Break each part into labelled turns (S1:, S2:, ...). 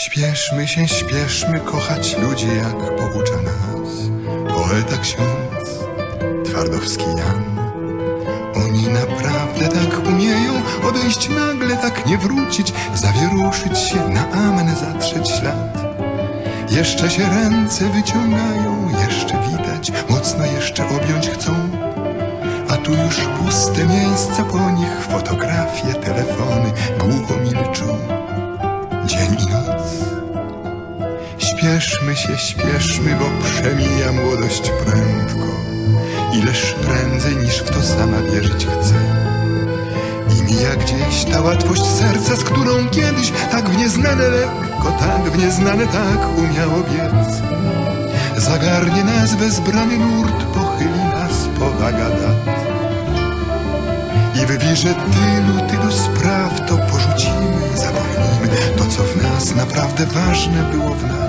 S1: Śpieszmy się, śpieszmy kochać ludzi, jak poucza nas poeta ksiądz Twardowski Jan. Oni naprawdę tak umieją odejść nagle, tak nie wrócić, zawieruszyć się na amen, zatrzeć ślad. Jeszcze się ręce wyciągają, jeszcze widać, mocno jeszcze objąć chcą. A tu już puste miejsca po nich, fotografie, telefony głucho Śpieszmy się, śpieszmy, bo przemija młodość prędko. Ileż prędzej niż w to sama wierzyć chce. I mija gdzieś ta łatwość serca, z którą kiedyś tak w nieznane lekko, tak w nieznane tak umiało biec. Zagarnie nas bezbrany nurt, pochyli nas powaga dat. I w wirze tylu, tylu spraw to porzucimy, zapomnijmy to, co w nas naprawdę ważne było w nas.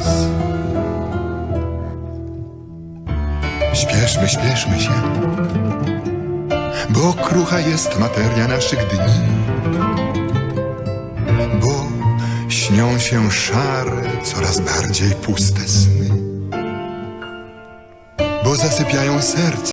S1: Śpieszmy, śpieszmy się, bo krucha jest materia naszych dni. Bo śnią się szare, coraz bardziej puste sny. Bo zasypiają serca.